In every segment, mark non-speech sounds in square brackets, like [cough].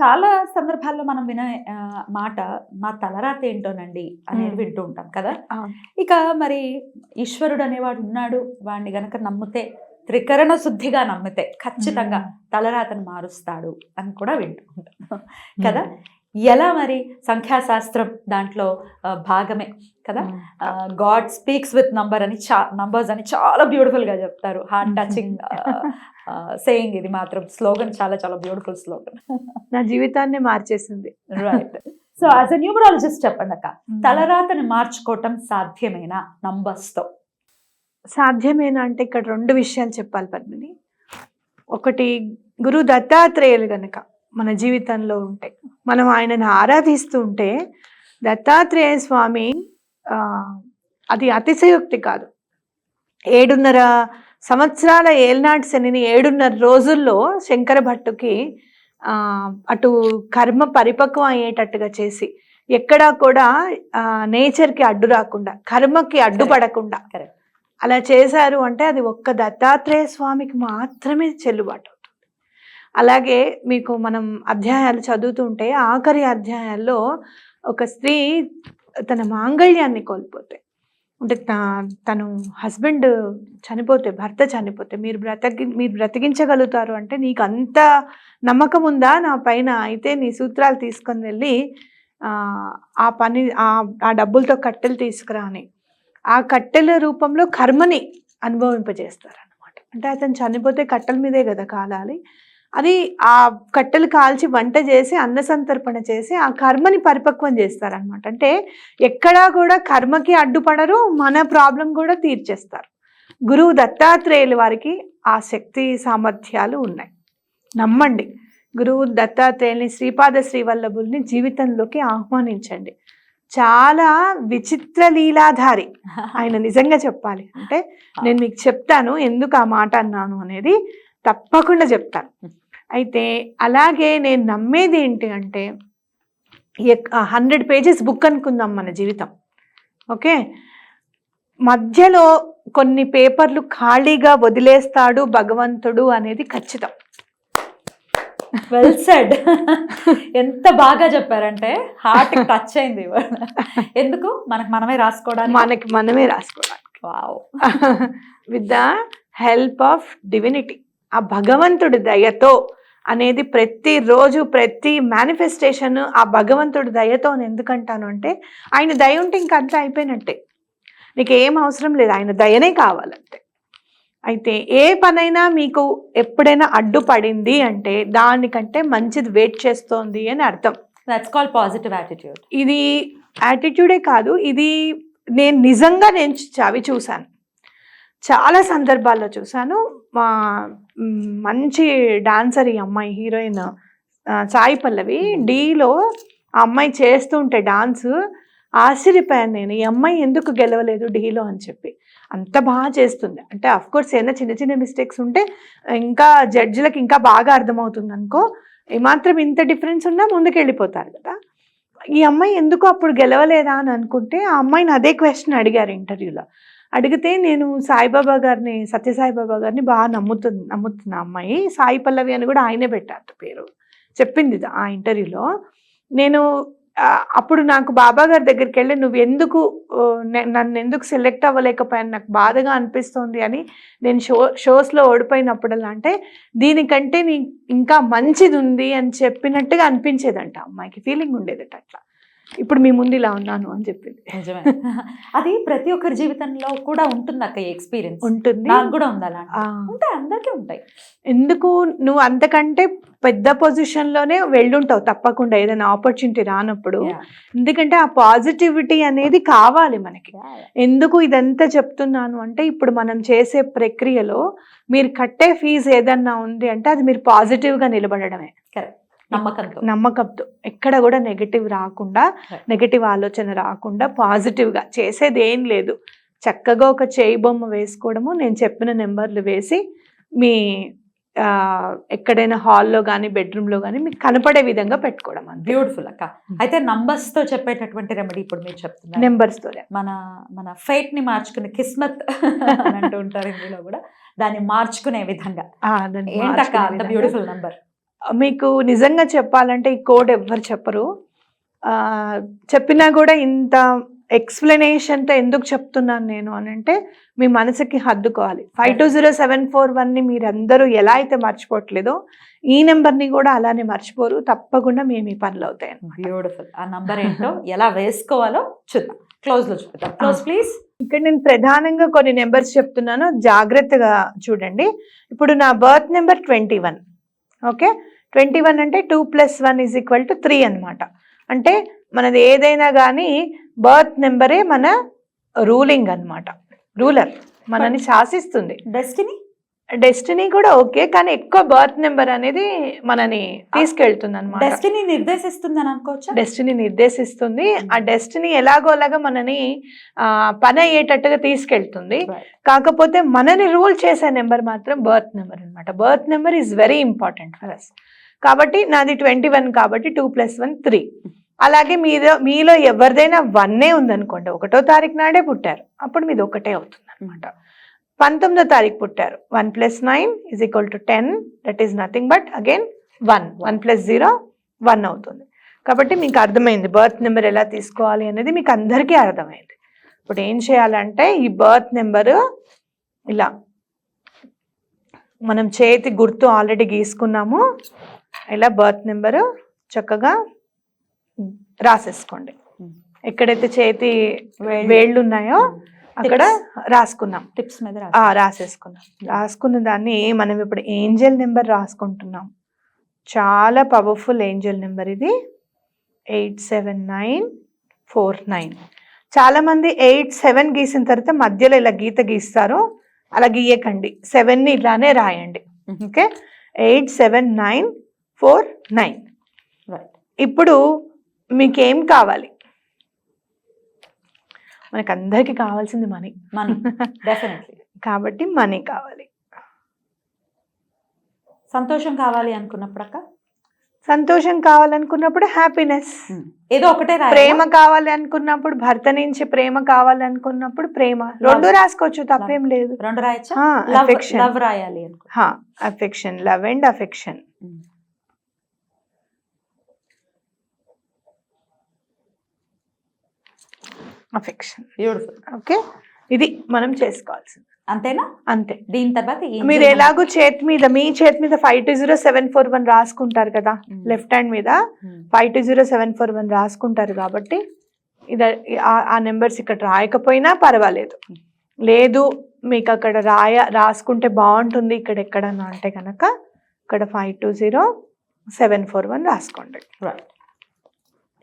చాలా సందర్భాల్లో మనం వినే మాట మా తలరాత ఏంటోనండి అనేది. వింటూ ఉంటాం కదా. ఇక మరి ఈశ్వరుడు అనేవాడు ఉన్నాడు వాడిని గనక నమ్మితే త్రికరణ శుద్ధిగా నమ్మితే ఖచ్చితంగా తలరాతను మారుస్తాడు అని కూడా వింటూ ఉంటాం. కదా? ఎలా మరి సంఖ్యాశాస్త్రం దాంట్లో భాగమే కదా? గాడ్ స్పీక్స్ విత్ నంబర్ అని చా నంబర్స్ అని చాలా బ్యూటిఫుల్గా చెప్తారు. హార్ట్ టచింగ్ సేయింగ్ ఇది మాత్రం. స్లోగన్ చాలా చాలా బ్యూటిఫుల్ స్లోగన్. నా జీవితాన్ని మార్చేసింది. Right so as a numerologist చెప్పండి అక్క తలరాతని మార్చుకోవటం సాధ్యమేనా నంబర్స్తో సాధ్యమేనా అంటే ఇక్కడ రెండు విషయాలు చెప్పాలి పద్మిని. ఒకటి గురు దత్తాత్రేయులు గనక. మన జీవితంలో ఉంటే మనం ఆయనను ఆరాధిస్తూ ఉంటే దత్తాత్రేయ స్వామి అది అతిశయోక్తి కాదు. ఏడున్నర సంవత్సరాల ఏల్నాటి శనిని ఏడున్నర రోజుల్లో శంకర భట్టుకి అటు కర్మ పరిపక్వం అయ్యేటట్టుగా చేసి ఎక్కడా కూడా నేచర్కి అడ్డు రాకుండా కర్మకి అడ్డుపడకుండా. అలా చేశారు అంటే అది ఒక్క దత్తాత్రేయ స్వామికి మాత్రమే చెల్లుబాటు. అలాగే మీకు మనం అధ్యాయాలు చదువుతుంటే ఆఖరి అధ్యాయాల్లో ఒక స్త్రీ తన మాంగళ్యాన్ని కోల్పోతే అంటే తా- తను హస్బెండ్ చనిపోతే భర్త చనిపోతే మీరు బ్రతకి మీరు బ్రతికించగలుగుతారు అంటే నీకు అంత నమ్మకం ఉందా? నా పైన అయితే నీ సూత్రాలు తీసుకొని వెళ్ళి ఆ, పని ఆ ఆ డబ్బులతో కట్టెలు తీసుకురా అని. ఆ కట్టెల రూపంలో కర్మని అనుభవింపజేస్తారు అనమాట అంటే అతను చనిపోతే కట్టెల మీదే కదా కాలాలి. అది ఆ కట్టెలు కాల్చి వంట చేసి అన్న సంతర్పణ చేసి ఆ కర్మని పరిపక్వం చేస్తారనమాట అంటే ఎక్కడా కూడా కర్మకి అడ్డుపడరు మన ప్రాబ్లం కూడా తీర్చేస్తారు. గురువు దత్తాత్రేయుల వారికి ఆ శక్తి సామర్థ్యాలు ఉన్నాయి. నమ్మండి. గురువు దత్తాత్రేయుల్ని శ్రీపాద శ్రీవల్లభుల్ని జీవితంలోకి ఆహ్వానించండి. చాలా విచిత్ర లీలాధారి. ఆయన నిజంగా చెప్పాలి. అంటే నేను మీకు చెప్తాను ఎందుకు ఆ మాట అన్నాను అనేది. తప్పకుండా చెప్తాను. అయితే అలాగే నేను నమ్మేది ఏంటి అంటే హండ్రెడ్ పేజెస్ బుక్ అనుకుందాం మన జీవితం. ఓకే? మధ్యలో కొన్ని పేపర్లు ఖాళీగా వదిలేస్తాడు భగవంతుడు అనేది ఖచ్చితం. వెల్ సెడ్ ఎంత బాగా చెప్పారంటే హార్ట్ టచ్ అయింది. ఎందుకు? మనకు మనమే రాసుకోవడానికి? మనకి మనమే రాసుకోవాలి wow with the help of divinity ఆ భగవంతుడి దయతో అనేది ప్రతిరోజు ప్రతి మేనిఫెస్టేషన్ ఆ భగవంతుడి దయతో అని ఎందుకంటాను అంటే ఆయన దయ ఉంటే ఇంకంతా అయిపోయినట్టే. నీకు ఏం అవసరం లేదు ఆయన దయనే కావాలంతే అయితే ఏ పనైనా మీకు ఎప్పుడైనా అడ్డుపడింది అంటే దానికంటే మంచిది వెయిట్ చేస్తోంది అని అర్థం. దట్స్ కాల్ పాజిటివ్ యాటిట్యూడ్ ఇది యాటిట్యూడే కాదు ఇది నేను నిజంగా నేను చవి చూశాను. చాలా సందర్భాల్లో చూశాను. మ్, మంచి డాన్సర్ ఈ అమ్మాయి హీరోయిన్. సాయి పల్లవి డీలో ఆ అమ్మాయి చేస్తుంటే డాన్స్ ఆశ్చర్యపోయాను నేను. ఈ అమ్మాయి ఎందుకు గెలవలేదు డీలో అని చెప్పి. అంత బాగా చేస్తుంది. అంటే అఫ్ కోర్స్ ఏదైనా చిన్న చిన్న మిస్టేక్స్ ఉంటే ఇంకా జడ్జిలకు ఇంకా బాగా అర్థమవుతుంది అనుకో ఏమాత్రం ఇంత డిఫరెన్స్ ఉన్నా ముందుకు వెళ్ళిపోతారు కదా. ఈ అమ్మాయి ఎందుకు అప్పుడు గెలవలేదా అని అనుకుంటే ఆ అమ్మాయిని అదే క్వశ్చన్ అడిగారు ఇంటర్వ్యూలో అడిగితే నేను సాయిబాబా గారిని సత్యసాయిబాబా గారిని బాగా నమ్ముతుంది నమ్ముతున్న అమ్మాయి. సాయి పల్లవి అని కూడా ఆయనే పెట్టారు పేరు. చెప్పింది ఆ ఇంటర్వ్యూలో. నేను అప్పుడు నాకు బాబా గారి దగ్గరికి వెళ్ళి నువ్వు ఎందుకు నన్ను ఎందుకు సెలెక్ట్ అవ్వలేకపోయాను? నాకు బాధగా అనిపిస్తోంది అని నేను షో షోస్లో ఓడిపోయినప్పుడల్లా అంటే దీనికంటే నీ ఇంకా మంచిది ఉంది అని చెప్పినట్టుగా అనిపించేదంట అమ్మాయికి. ఫీలింగ్ ఉండేదట అట్లా. ఇప్పుడు మీ ముందు ఇలా ఉన్నాను అని చెప్పింది. నిజమే. అది ప్రతి ఒక్కరి జీవితంలో కూడా ఉంటుంది అక్క ఎక్స్పీరియన్స్. ఉంటుంది. నాకు కూడా ఉంది అలాంటి. ఆ, ఉంటాయి అందరికీ ఉంటాయి. ఎందుకు నువ్వు అంతకంటే పెద్ద పొజిషన్లోనే వెళ్ళుంటావు తప్పకుండా ఏదైనా ఆపర్చునిటీ రానప్పుడు. ఎందుకంటే ఆ పాజిటివిటీ అనేది కావాలి మనకి. ఎందుకు ఇదంతా చెప్తున్నాను అంటే ఇప్పుడు మనం చేసే ప్రక్రియలో మీరు కట్టే ఫీజు ఏదన్నా ఉంది అంటే అది మీరు పాజిటివ్గా నిలబడడమే. Correct. నమ్మకంతో. నమ్మకంతో. ఎక్కడ కూడా నెగటివ్ రాకుండా. నెగటివ్ ఆలోచన రాకుండా పాజిటివ్గా చేసేది ఏం లేదు. చక్కగా ఒక చేయి బొమ్మ వేసుకోవడము నేను చెప్పిన నెంబర్లు వేసి మీ ఎక్కడైనా హాల్లో కానీ బెడ్రూమ్లో కానీ మీకు కనపడే విధంగా పెట్టుకోవడం అంతే. బ్యూటిఫుల్ అక్క. అయితే నంబర్స్తో చెప్పేటటువంటి రెమెడీ ఇప్పుడు మీరు చెప్తున్నారు. నెంబర్స్తో మన మన ఫైట్ని మార్చుకునే కిస్మత్ [laughs] అంటూ ఉంటారు ఇందులో కూడా. దాన్ని మార్చుకునే విధంగా. ఏంటక్క అంత విధంగా. బ్యూటిఫుల్ నంబర్ మీకు నిజంగా చెప్పాలంటే ఈ కోడ్ ఎవ్వరు చెప్పరు. చెప్పినా కూడా ఇంత ఎక్స్ప్లెనేషన్తో ఎందుకు చెప్తున్నాను నేను అని అంటే మీ మనసుకి హద్దుకోవాలి. Five two zero seven four వన్ని మీరందరూ ఎలా అయితే మర్చిపోవట్లేదో ఈ నెంబర్ని కూడా అలానే మర్చిపోరు. తప్పకుండా మీ మీ పనులు అవుతాయి. బ్యూటిఫుల్ ఆ నంబర్ ఏంటో ఎలా వేసుకోవాలో చూద్దాం. క్లోజ్లో చూపిద్దాం క్లోజ్ ప్లీజ్ ఇక్కడ నేను ప్రధానంగా కొన్ని నెంబర్స్ చెప్తున్నాను. జాగ్రత్తగా చూడండి. ఇప్పుడు నా birth number twenty one. Okay? Twenty one అంటే two plus one is equal to three అనమాట అంటే మనది ఏదైనా కానీ బర్త్ నెంబరే మన రూలింగ్ అన్నమాట. రూలర్ మనని శాసిస్తుంది. డెస్టినీ? డెస్టినీ కూడా ఓకే కానీ ఎక్కువ బర్త్ నెంబర్ అనేది మనని తీసుకెళ్తుంది అనమాట డెస్టినీ నిర్దేశిస్తుందని అనుకోవచ్చా? డెస్టినీ నిర్దేశిస్తుంది. ఆ డెస్టినీ ఎలాగోలాగా మనని ఆ, పని అయ్యేటట్టుగా తీసుకెళ్తుంది. కాకపోతే మనని రూల్ చేసే నెంబర్ మాత్రం బర్త్ నెంబర్ అన్నమాట. Birth number is very important for us కాబట్టి నాది ట్వంటీ వన్ కాబట్టి టూ ప్లస్ వన్ త్రీ అలాగే మీలో మీలో ఎవరిదైనా వన్నే ఉందనుకోండి ఒకటో తారీఖు నాడే పుట్టారు. అప్పుడు మీది ఒకటే అవుతుంది అనమాట పంతొమ్మిదో తారీఖు పుట్టారు. One plus nine is equal to ten that is nothing but again one one plus zero one అవుతుంది. కాబట్టి మీకు అర్థమైంది బర్త్ నెంబర్ ఎలా తీసుకోవాలి అనేది మీకు అందరికీ అర్థమైంది. ఇప్పుడు ఏం చేయాలంటే ఈ బర్త్ నెంబరు ఇలా మనం చేతి గుర్తు ఆల్రెడీ గీసుకున్నాము. ఇలా బర్త్ నెంబరు చక్కగా రాసేసుకోండి. ఎక్కడైతే చేతి వేళ్ళు. ఉన్నాయో అక్కడ రాసుకున్నాం. టిప్స్ మీద రాసేసుకున్నాం. రాసుకున్న దాన్ని మనం ఇప్పుడు ఏంజల్ నెంబర్ రాసుకుంటున్నాం. చాలా పవర్ఫుల్ ఏంజల్ నెంబర్ ఇది. Eight seven nine four nine. చాలా మంది ఎయిట్ సెవెన్ గీసిన తర్వాత మధ్యలో ఇలా గీత గీస్తారు. అలా గీయకండి. సెవెన్ని ఇలానే రాయండి. Okay? Eight seven nine four nine. ఇప్పుడు మీకేం కావాలి? మనకు అందరికీ కావాల్సింది మనీ. మనీ. డెఫినెట్లీ కాబట్టి మనీ కావాలి. సంతోషం కావాలి అనుకున్నప్పుడు అక్క సంతోషం కావాలనుకున్నప్పుడు హ్యాపీనెస్ ఏదో ఒకటే? ప్రేమ కావాలి అనుకున్నప్పుడు భర్త నుంచి ప్రేమ కావాలి అనుకున్నప్పుడు ప్రేమ. రెండు రాసుకోవచ్చు తప్పేం లేదు. రెండు రాయచ్చా? అఫెక్షన్ లవ్ రాయాలి affection love and affection affection beautiful okay ఇది మనం చేసుకోవాల్సింది. అంతేనా? అంతే. దీని తర్వాత మీరు? ఎలాగో చేతి మీద మీ చేతి మీద five two zero seven four one రాసుకుంటారు కదా. లెఫ్ట్ హ్యాండ్ మీద. Five two zero seven four one రాసుకుంటారు కాబట్టి ఇది ఆ- ఆ నెంబర్స్ ఇక్కడ రాయకపోయినా పర్వాలేదు. లేదు మీకు అక్కడ రాయ రాసుకుంటే బాగుంటుంది ఇక్కడ ఎక్కడన్నా అంటే కనుక ఇక్కడ five two zero seven four one రాసుకోండి. రైట్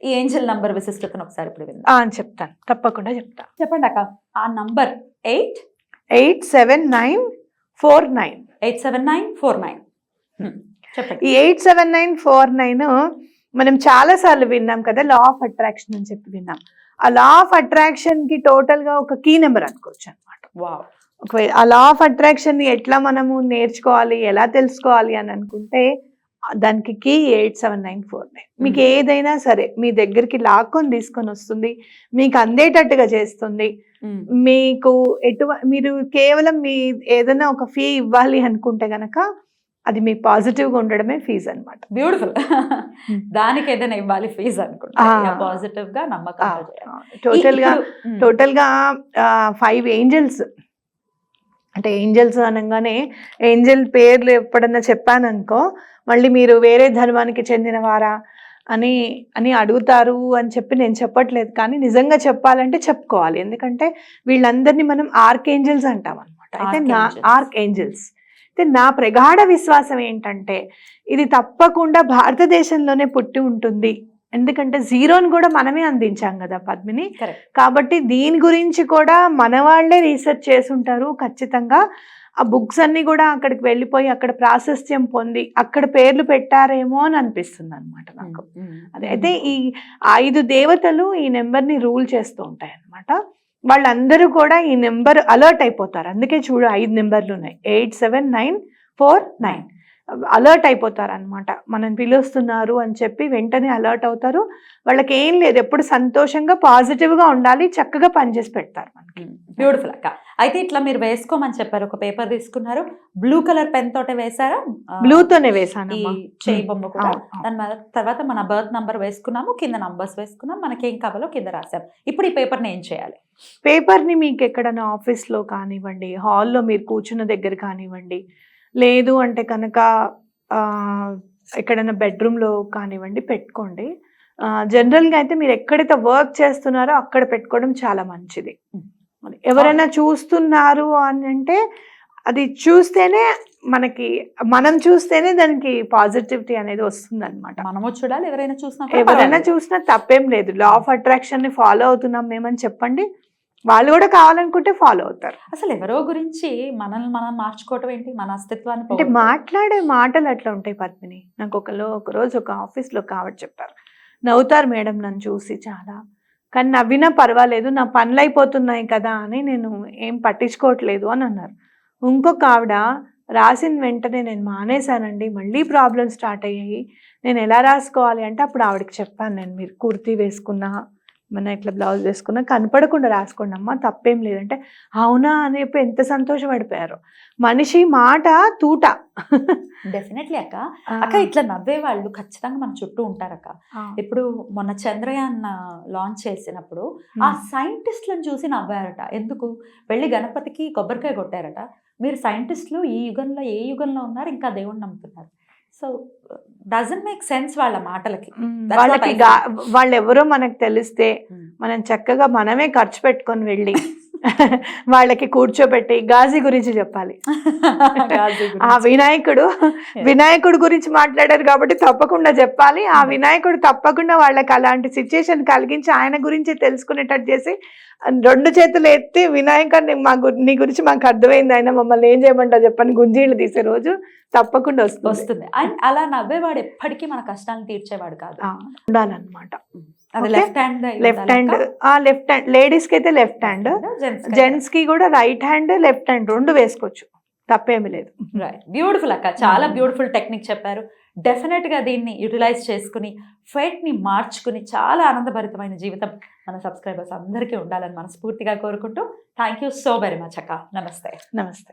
ఈ ఏంజల్ నంబర్ విశిష్టతను ఒకసారి ఇప్పుడు విందాం. చెప్తాను. తప్పకుండా చెప్తాను చెప్పండి అక్క. ఆ number eight eight seven nine four nine. Eight seven nine four nine. చెప్పండి. ఈ eight seven nine four nine మనం చాలా సార్లు విన్నాం కదా లా ఆఫ్ అట్రాక్షన్ అని చెప్పి విన్నాం. ఆ లా ఆఫ్ అట్రాక్షన్కి టోటల్గా ఒక కీ నెంబర్ అనుకోవచ్చు అనమాట ఒకవేళ ఆ లా ఆఫ్ అట్రాక్షన్ని ఎట్లా మనము నేర్చుకోవాలి ఎలా తెలుసుకోవాలి అని అనుకుంటే దానికి key eight seven nine four nine. మీకు ఏదైనా సరే మీ దగ్గరికి లాక్కొని తీసుకొని వస్తుంది మీకు అందేటట్టుగా చేస్తుంది. మీకు ఎటు మీరు కేవలం మీ ఏదైనా ఒక ఫీ ఇవ్వాలి అనుకుంటే గనక అది మీ పాజిటివ్గా ఉండడమే ఫీజు అనమాట బ్యూటిఫుల్. దానికి ఏదైనా ఇవ్వాలి ఫీజు అనుకుంటా. పాజిటివ్గా నమ్మకంగా చేయాలి. టోటల్గా. టోటల్గా ఫైవ్ ఏంజల్స్. అంటే ఏంజల్స్ అనగానే ఏంజల్ పేర్లు ఎప్పుడన్నా చెప్పాను అనుకో మళ్ళీ మీరు వేరే ధర్మానికి చెందిన వారా అని అని అడుగుతారు అని చెప్పి నేను చెప్పట్లేదు. కానీ నిజంగా చెప్పాలంటే చెప్పుకోవాలి. ఎందుకంటే వీళ్ళందరినీ మనం ఆర్క్ ఏంజల్స్ అంటాం అనమాట అయితే నా. ఆర్క్ ఏంజల్స్ అయితే నా ప్రగాఢ విశ్వాసం ఏంటంటే ఇది తప్పకుండా భారతదేశంలోనే పుట్టి ఉంటుంది. ఎందుకంటే జీరోని కూడా మనమే అందించాం కదా పద్మిని. కాబట్టి దీని గురించి కూడా మన వాళ్ళే రీసెర్చ్ చేసుంటారు. ఖచ్చితంగా ఆ బుక్స్ అన్ని కూడా అక్కడికి వెళ్ళిపోయి అక్కడ ప్రాశస్త్యం పొంది అక్కడ పేర్లు పెట్టారేమో అని అనిపిస్తుంది అనమాట నాకు. అదే అయితే ఈ ఐదు దేవతలు ఈ నెంబర్ని రూల్ చేస్తూ ఉంటాయి అన్నమాట వాళ్ళందరూ కూడా ఈ నెంబర్ అలర్ట్ అయిపోతారు. అందుకే చూడు ఐదు నెంబర్లు ఉన్నాయి. Eight seven nine four nine. Alert అయిపోతారు అనమాట మనం పిలుస్తున్నారు అని చెప్పి వెంటనే అలర్ట్ అవుతారు. వాళ్ళకి ఏం లేదు ఎప్పుడు సంతోషంగా పాజిటివ్గా ఉండాలి చక్కగా పనిచేసి పెడతారు మనకి. బ్యూటిఫుల్ అక్క. అయితే ఇట్లా మీరు వేసుకోమని చెప్పారు ఒక పేపర్ తీసుకున్నారు. బ్లూ కలర్ పెన్ తోటే వేసారా బ్లూతోనే ఈ వేసానమ్మా చేయి బొమ్మ కూడా. దాని తర్వాత మన బర్త్ నంబర్ వేసుకున్నాము కింద నంబర్స్ వేసుకున్నాం మనకి ఏం కావాలో కింద రాసాం ఇప్పుడు ఈ పేపర్ని ఏం చేయాలి? పేపర్ని మీకు ఎక్కడైనా ఆఫీస్లో కానివ్వండి హాల్లో మీరు కూర్చున్న దగ్గర కానివ్వండి లేదు అంటే కనుక ఆ, ఎక్కడైనా బెడ్రూమ్లో కానివ్వండి పెట్టుకోండి. జనరల్గా అయితే మీరు ఎక్కడైతే వర్క్ చేస్తున్నారో అక్కడ పెట్టుకోవడం చాలా మంచిది. ఎవరైనా చూస్తున్నారు అని అంటే అది చూస్తేనే మనకి మనం చూస్తేనే దానికి పాజిటివిటీ అనేది వస్తుంది అనమాట మనము చూడాలి ఎవరైనా చూసినా ఎవరైనా. చూసినా తప్పేం లేదు. లా ఆఫ్ అట్రాక్షన్ని ఫాలో అవుతున్నాం మేమని చెప్పండి. వాళ్ళు కూడా కావాలనుకుంటే ఫాలో అవుతారు. అసలు ఎవరో గురించి మనల్ని మనం మార్చుకోవటం ఏంటి? మన అస్తిత్వాన్ని అంటే. మాట్లాడే మాటలు అట్లా ఉంటాయి పద్మిని. నాకు ఒకలో ఒక రోజు ఒక ఆఫీస్లో కావట్ చెప్పారు. నవ్వుతారు మేడం నన్ను చూసి చాలా. కానీ నవ్వినా పర్వాలేదు నా పనులు అయిపోతున్నాయి కదా అని నేను ఏం పట్టించుకోవట్లేదు అని అన్నారు. ఇంకొక ఆవిడ రాసిన వెంటనే నేను మానేశానండి. మళ్ళీ ప్రాబ్లమ్ స్టార్ట్ అయ్యాయి. నేను ఎలా రాసుకోవాలి? అంటే అప్పుడు ఆవిడకి చెప్పాను నేను మీరు కుర్తీ వేసుకున్నా మన ఇట్లా బ్లౌజ్ వేసుకున్నా కనపడకుండా రాసుకోండి అమ్మా తప్పేం లేదంటే అవునా అని చెప్పి ఎంత సంతోషపడిపోయారు. మనిషి మాట తూట. డెఫినెట్లీ అక్క. అక్క ఇట్లా నవ్వే వాళ్ళు ఖచ్చితంగా మన చుట్టూ ఉంటారక్క. ఇప్పుడు మొన్న చంద్రయాన్ లాంచ్ చేసినప్పుడు ఆ సైంటిస్ట్లను చూసి నవ్వారట. ఎందుకు? వెళ్ళి గణపతికి కొబ్బరికాయ కొట్టారట. మీరు సైంటిస్టులు ఈ యుగంలో ఏ యుగంలో ఉన్నారు? ఇంకా దేవుణ్ణి నమ్ముతున్నారు. సో డజన్ మేక్ సెన్స్ వాళ్ళ మాటలకి. వాళ్ళకి వాళ్ళు ఎవరో మనకు తెలిస్తే. మనం చక్కగా మనమే ఖర్చు పెట్టుకొని వెళ్ళి [laughs] వాళ్ళకి కూర్చోబెట్టి గాజీ గురించి చెప్పాలి. ఆ. వినాయకుడు వినాయకుడు గురించి మాట్లాడారు కాబట్టి తప్పకుండా చెప్పాలి. ఆ వినాయకుడు తప్పకుండా వాళ్ళకి అలాంటి సిచ్యుయేషన్ కలిగించి ఆయన గురించి తెలుసుకునేటట్టు చేసి రెండు చేతులు ఎత్తి వినాయకుడు నీ- మా నీ గురించి మాకు అర్థమైంది ఆయన మమ్మల్ని ఏం చేయమంటావు చెప్పని గుంజీళ్ళు తీసే రోజు తప్పకుండా వస్తుంది. వస్తుంది. అండ్ అలా నవ్వేవాడు ఎప్పటికీ మన కష్టాలను తీర్చేవాడు కాదు. ఉండాలన్నమాట. Okay. Left hand left hand ఆ లెఫ్ట్ హ్యాండ్ లేడీస్కి అయితే లెఫ్ట్ హ్యాండ్ జెంట్స్కి కూడా రైట్ హ్యాండ్ లెఫ్ట్ హ్యాండ్ రెండు వేసుకోవచ్చు. తప్పేమి లేదు. రైట్ బ్యూటిఫుల్ అక్క. చాలా. బ్యూటిఫుల్ టెక్నిక్ చెప్పారు. డెఫినెట్గా దీన్ని యూటిలైజ్ చేసుకుని ఫైట్ని మార్చుకుని చాలా ఆనందభరితమైన జీవితం మన సబ్స్క్రైబర్స్ అందరికీ ఉండాలని మనస్ఫూర్తిగా కోరుకుంటూ thank you so very much అక్క. నమస్తే. నమస్తే.